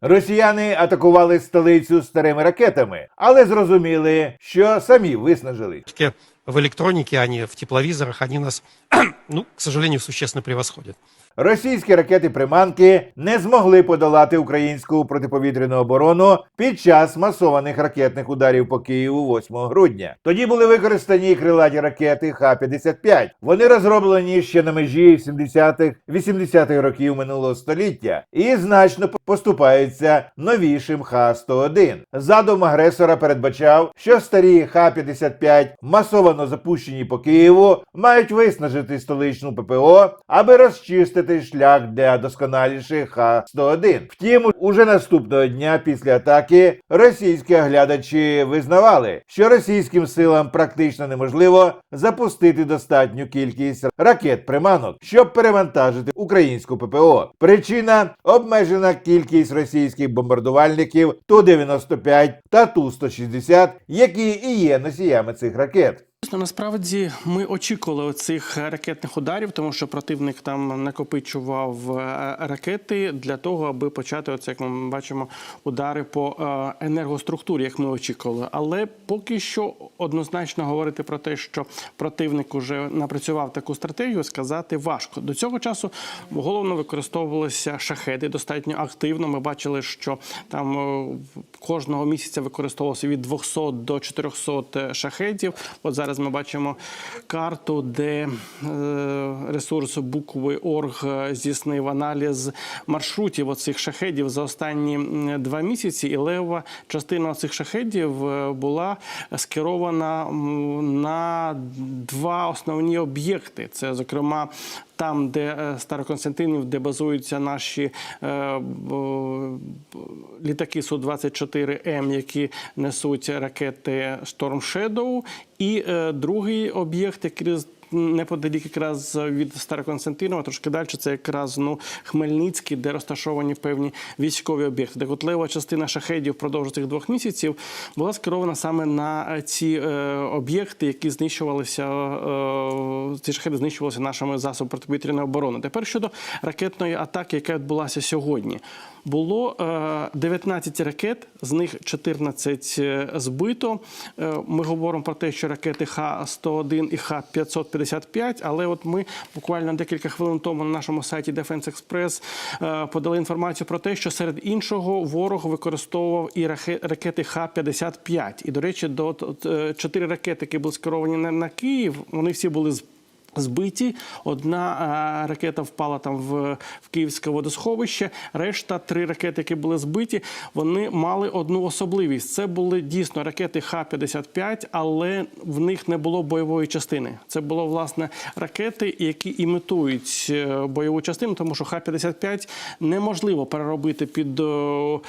Росіяни атакували столицю старими ракетами, але зрозуміли, що самі виснажили. все-таки в електроніці, а не в тепловізорах, вони нас, ну, к сожалению, существенно превосходят. Російські ракети-приманки не змогли подолати українську протиповітряну оборону під час масованих ракетних ударів по Києву 8 грудня. Тоді були використані крилаті ракети Х-55. Вони розроблені ще на межі 70-х, 80-х років минулого століття і значно поступаються новішим Х-101. Задум агресора передбачав, що старі Х-55, масовано запущені по Києву, мають виснажити столичну ППО, аби розчистити шлях для досконаліших Х-101. Втім, уже наступного дня після атаки російські оглядачі визнавали, що російським силам практично неможливо запустити достатню кількість ракет-приманок, щоб перевантажити українську ППО. Причина обмежена кількість російських бомбардувальників Ту-95 та Ту-160, які і є носіями цих ракет. Насправді ми очікували цих ракетних ударів, тому що противник там накопичував е, ракети для того, аби почати, оце, як ми бачимо, удари по е, енергоструктурі, як ми очікували. Але поки що однозначно говорити про те, що противник уже напрацював таку стратегію, сказати важко. До цього часу головно використовувалися шахеди достатньо активно. Ми бачили, що там е, кожного місяця використовувалося від 200 до 400 шахедів. От зараз ми бачимо карту, де е, ресурс букви Орг здійснив аналіз маршрутів оцих шахедів за останні два місяці. І лева частина цих шахедів е, була скерована на два основні об'єкти. Це, зокрема, там, де е, Староконстантинів, де базуються наші е, літаки Су-24М, які несуть ракети Storm Shadow. І е, другий об'єкт, який неподалік якраз від Староконстантинова, трошки далі, це якраз ну, Хмельницький, де розташовані певні військові об'єкти. Так от частина шахедів впродовж цих двох місяців була скерована саме на ці е, об'єкти, які знищувалися, е, ці шахеди знищувалися нашими засобами протиповітряної оборони. Тепер щодо ракетної атаки, яка відбулася сьогодні. Було е, 19 ракет, з них 14 е, збито. Е, Ми говоримо про те, що ракети Х-101 і Х-555, але от ми буквально декілька хвилин тому на нашому сайті Defense Express е, подали інформацію про те, що серед іншого ворог використовував і ракети Х-55. І, до речі, до е, чотири ракети, які були скеровані на Київ, вони всі були з Збиті одна е, ракета впала там в, в Київське водосховище. Решта три ракети, які були збиті, вони мали одну особливість. Це були дійсно ракети Х-55, але в них не було бойової частини. Це було власне ракети, які імітують е, бойову частину, тому що Х-55 неможливо переробити під о,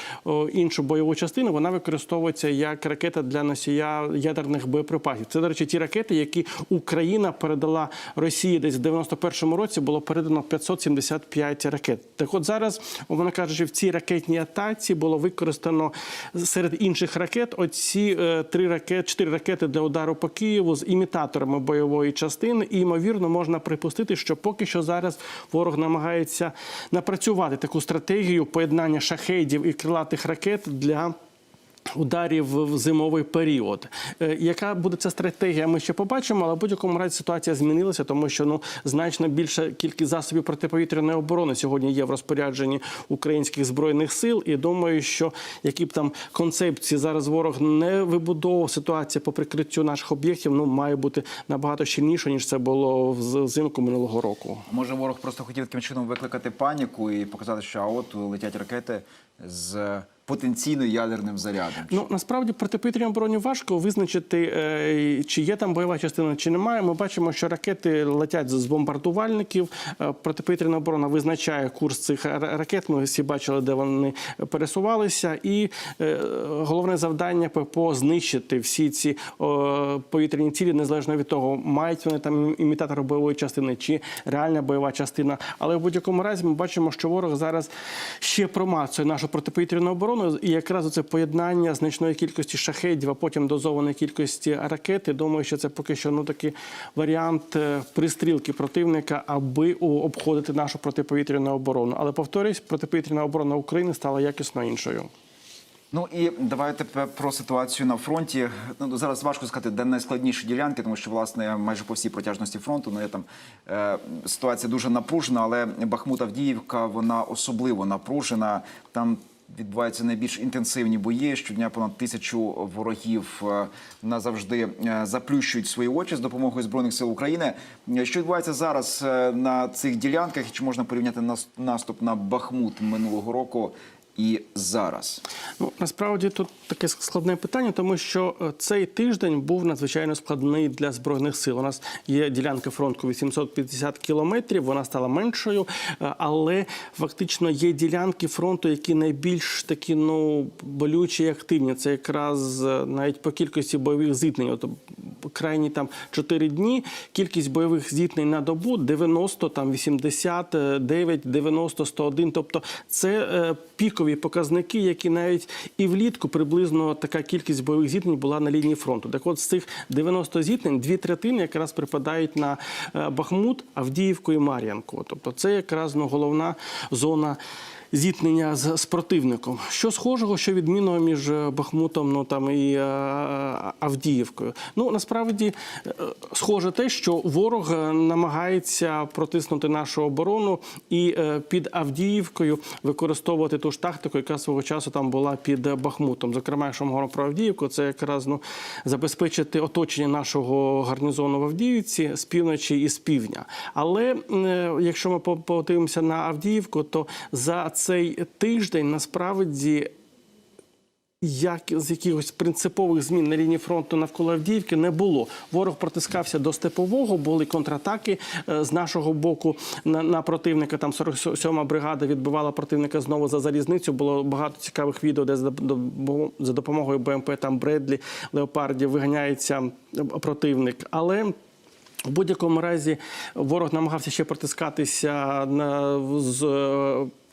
іншу бойову частину. Вона використовується як ракета для носія ядерних боєприпасів. Це, до речі, ті ракети, які Україна передала Росії десь в 91-му році було передано 575 ракет. Так от зараз, вона кажучи, в цій ракетній атаці було використано серед інших ракет оці е, три ракет, чотири ракети для удару по Києву з імітаторами бойової частини. І ймовірно можна припустити, що поки що зараз ворог намагається напрацювати таку стратегію поєднання шахедів і крилатих ракет для. Ударів в зимовий період. Е, Яка буде ця стратегія? Ми ще побачимо, але в будь-якому разі ситуація змінилася, тому що ну значно більша кількість засобів протиповітряної оборони сьогодні є в розпорядженні українських збройних сил. І думаю, що які б там концепції зараз ворог не вибудовував, ситуація по прикриттю наших об'єктів ну має бути набагато щільніше ніж це було взимку минулого року. Може, ворог просто хотів таким чином викликати паніку і показати, що а от летять ракети з потенційно ядерним зарядом. Ну насправді протиповітряній обороні важко визначити, е, чи є там бойова частина, чи немає. Ми бачимо, що ракети летять з бомбардувальників. Е, Протиповітряна оборона визначає курс цих ракет. Ми всі бачили, де вони пересувалися. І е, головне завдання ППО знищити всі ці повітряні цілі, незалежно від того, мають вони там імітатор бойової частини чи реальна бойова частина. Але в будь-якому разі ми бачимо, що ворог зараз ще промацує нашу протиповітряну оборону. Оборону. І якраз це поєднання значної кількості шахедів, а потім дозованої кількості ракет. Я думаю, що це поки що ну такий варіант е, пристрілки противника, аби обходити нашу протиповітряну оборону. Але повторюсь, протиповітряна оборона України стала якісно іншою. Ну і давайте про ситуацію на фронті. Ну зараз важко сказати, де найскладніші ділянки, тому що власне майже по всій протяжності фронту ну є там е, ситуація дуже напружена, але Бахмут Авдіївка вона особливо напружена. Там відбуваються найбільш інтенсивні бої. Щодня понад тисячу ворогів е, назавжди е, заплющують свої очі з допомогою збройних сил України. Що відбувається зараз е, на цих ділянках? Чи можна порівняти наступ на Бахмут минулого року і зараз? Ну насправді тут таке складне питання, тому що е, цей тиждень був надзвичайно складний для збройних сил. У нас є ділянка фронту 850 кілометрів, вона стала меншою, е, але фактично є ділянки фронту, які найбільш такі ну болючі і активні. Це якраз е, навіть по кількості бойових зіткнень. От крайні там 4 дні. Кількість бойових зіткнень на добу 90, там 89, 90, 101. Тобто це е, пікові показники, які навіть і влітку приблизно така кількість бойових зіткнень була на лінії фронту. Так от з цих 90 зіткнень дві третини якраз припадають на е, Бахмут, Авдіївку і Мар'янку. Тобто це якраз ну, головна зона зіткнення з, з противником. Що схожого, що відмінного між е, Бахмутом ну, там, і е, Авдіївкою? Ну, насправді, е, схоже те, що ворог намагається протиснути нашу оборону і під Авдіївкою використовувати ту ж тактику, яка свого часу там була під Бахмутом. Зокрема, якщо ми говоримо про Авдіївку, це якраз ну, забезпечити оточення нашого гарнізону в Авдіївці з півночі і з півдня. Але якщо ми по- подивимося на Авдіївку, то за цей тиждень насправді як з якихось принципових змін на лінії фронту навколо Авдіївки не було. Ворог протискався до степового, були контратаки е, з нашого боку на, на противника. Там 47-ма бригада відбивала противника знову за залізницю. Було багато цікавих відео, де за, до- за допомогою БМП там Бредлі Леопардів виганяється противник. Але в будь-якому разі ворог намагався ще протискатися на з.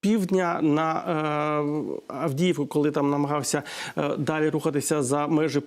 Півдня на е, Авдіївку, коли там намагався е, далі рухатися за межі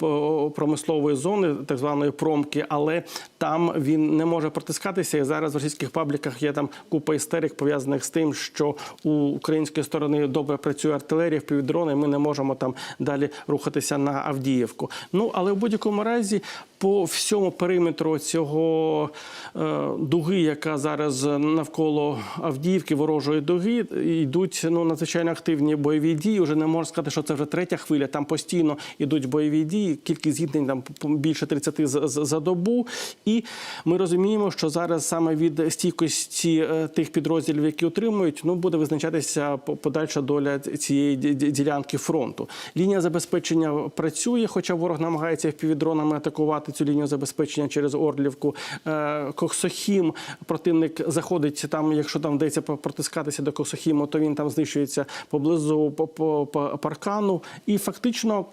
промислової зони, так званої промки, але там він не може протискатися. І зараз в російських пабліках є там купа істерик пов'язаних з тим, що у української сторони добре працює артилерія, впівдрони, ми не можемо там далі рухатися на Авдіївку. Ну але в будь-якому разі по всьому периметру цього е, дуги, яка зараз навколо Авдіївки, ворожої дуги, йдуть ну надзвичайно активні бойові дії. Уже не можна сказати, що це вже третя хвиля. Там постійно йдуть бойові дії. Кількість зіткнень там більше 30 за, за, добу. І ми розуміємо, що зараз саме від стійкості е, тих підрозділів, які отримують, ну буде визначатися подальша доля цієї ді- ді- ділянки фронту. Лінія забезпечення працює, хоча ворог намагається впівдронами атакувати цю лінію забезпечення через Орлівку. Е, Коксохім противник заходить там, якщо там вдається протискатися до Коксохіму, то він там знищується поблизу по, по, по паркану. І фактично.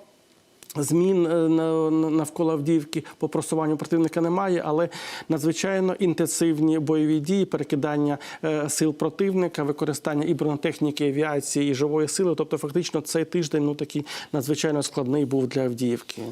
Змін е, на- на- навколо Авдіївки по просуванню противника немає, але надзвичайно інтенсивні бойові дії, перекидання е, сил противника, використання і бронетехніки, і авіації, і живої сили. Тобто, фактично, цей тиждень ну такий надзвичайно складний був для Авдіївки.